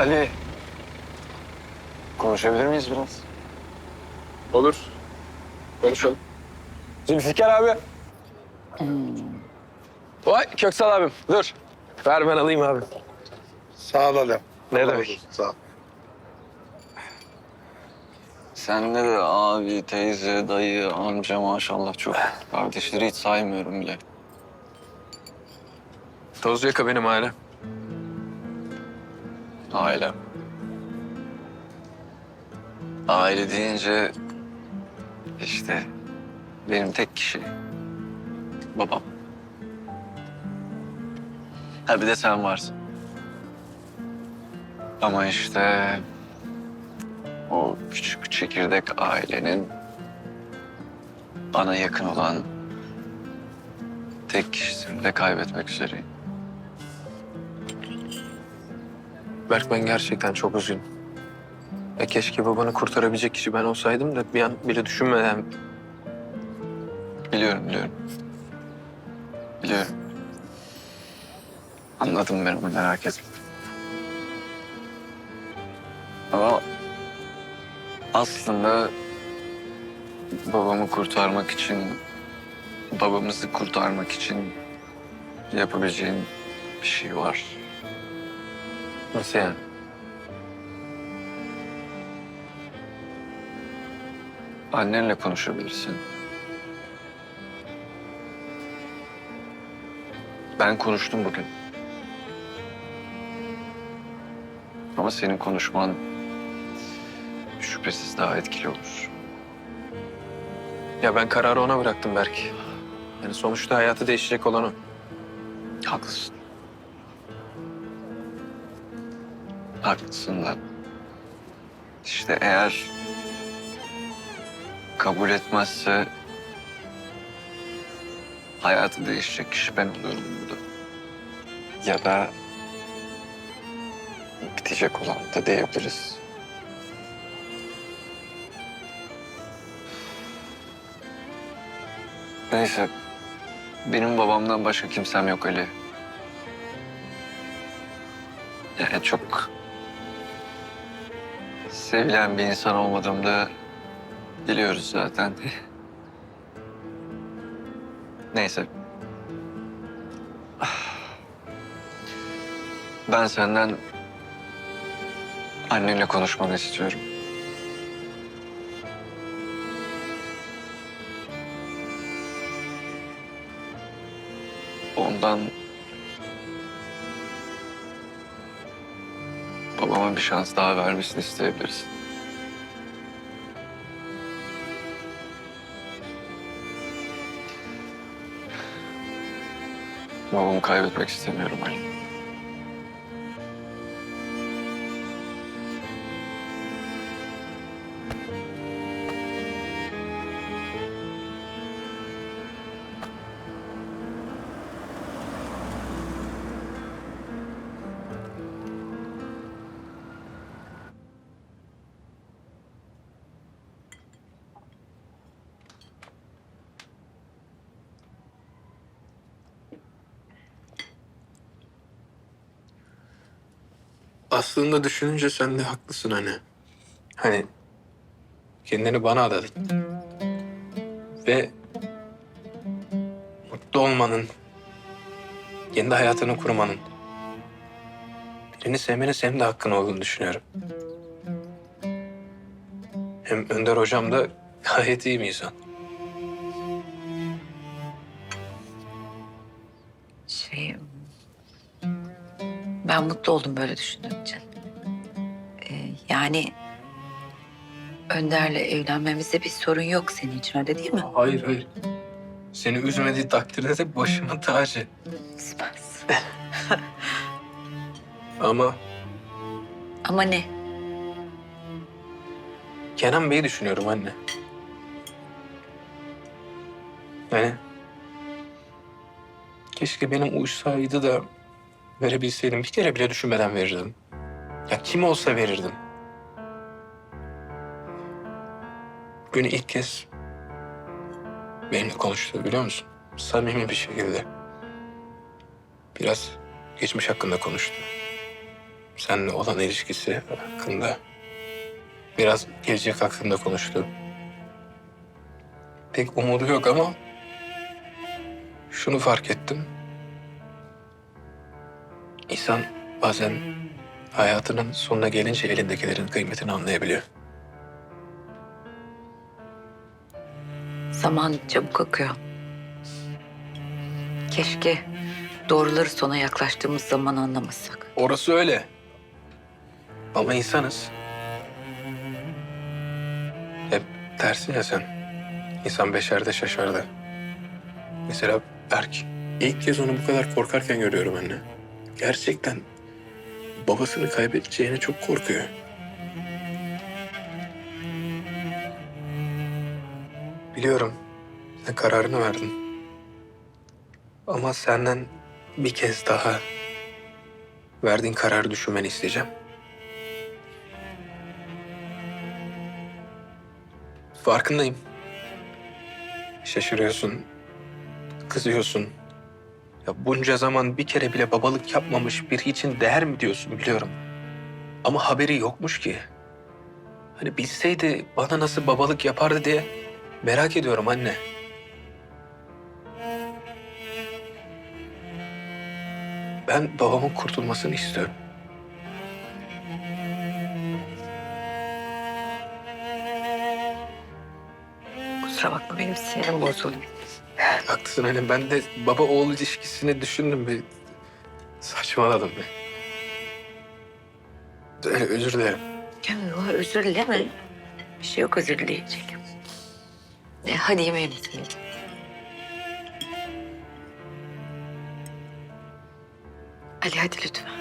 Ali. Konuşabilir miyiz biraz? Olur. Konuşalım. Zülfikar abi. Vay Köksal abim dur. Ver ben alayım abi. Sağ ol adam. Ne demek? Sağ ol. Sende de abi, teyze, dayı, amca maşallah çok. Kardeşleri hiç saymıyorum bile. Toz yaka benim ailem. Ailem. Aile deyince işte benim tek kişi babam. Ha bir de sen varsın. Ama işte o küçük çekirdek ailenin bana yakın olan tek kişisini de kaybetmek üzereyim. Berk ben gerçekten çok üzgünüm. Ya keşke babanı kurtarabilecek kişi ben olsaydım da bir an bile düşünmeden... Biliyorum, biliyorum. Biliyorum. Anladım ben onu merak etme. Ama aslında babamı kurtarmak için, babamızı kurtarmak için yapabileceğin bir şey var. Nasıl yani? Annenle konuşabilirsin. Ben konuştum bugün. Ama senin konuşman şüphesiz daha etkili olur. Ya ben kararı ona bıraktım Berk. Yani sonuçta hayatı değişecek olan o. Haklısın. Haklısın da. İşte eğer kabul etmezse hayatı değişecek kişi ben oluyorum burada. Ya da bitecek olan da diyebiliriz. Neyse. Benim babamdan başka kimsem yok Ali. Yani çok sevilen bir insan olmadığımı da biliyoruz zaten. Neyse. Ben senden annenle konuşmanı istiyorum. Ondan babama bir şans daha vermesini isteyebilirsin. Babamı kaybetmek istemiyorum Ali. Aslında düşününce sen de haklısın hani. Hani kendini bana adadın. Ve mutlu olmanın, kendi hayatını kurmanın, birini sevmenin senin de hakkın olduğunu düşünüyorum. Hem Önder hocam da gayet iyi bir insan. Ben mutlu oldum böyle düşündüğüm için. Ee, yani... Önder'le evlenmemizde bir sorun yok senin için öyle değil mi? Hayır hayır. Seni üzmediği takdirde de başımın tacı. Süpersin. Ama Ama ne? Kenan Bey'i düşünüyorum anne. Yani keşke benim uysaydı da verebilseydim. Bir kere bile düşünmeden verirdim. Ya kim olsa verirdim. Bugün ilk kez benimle konuştu biliyor musun? Samimi bir şekilde. Biraz geçmiş hakkında konuştu. seninle olan ilişkisi hakkında biraz gelecek hakkında konuştu. Pek umudu yok ama şunu fark ettim. İnsan bazen hayatının sonuna gelince elindekilerin kıymetini anlayabiliyor. Zaman çabuk akıyor. Keşke doğruları sona yaklaştığımız zaman anlamasak. Orası öyle. Ama insanız. Hep tersin ya sen. İnsan beşerde şaşardı. Mesela Berk. ilk kez onu bu kadar korkarken görüyorum anne. Gerçekten babasını kaybedeceğine çok korkuyor. Biliyorum. Sen kararını verdin. Ama senden bir kez daha verdiğin kararı düşünmeni isteyeceğim. Farkındayım. Şaşırıyorsun, kızıyorsun. Ya bunca zaman bir kere bile babalık yapmamış biri için değer mi diyorsun biliyorum. Ama haberi yokmuş ki. Hani bilseydi bana nasıl babalık yapardı diye merak ediyorum anne. Ben babamın kurtulmasını istiyorum. Kusura bakma benim sinirim bozuldu. Haklısın hani ben de baba oğul ilişkisini düşündüm bir saçmaladım bir. Öyle özür dilerim. Yok özür dileme. Bir şey yok özür dileyecek. E, hadi yemeğe bitirelim. Ali hadi lütfen.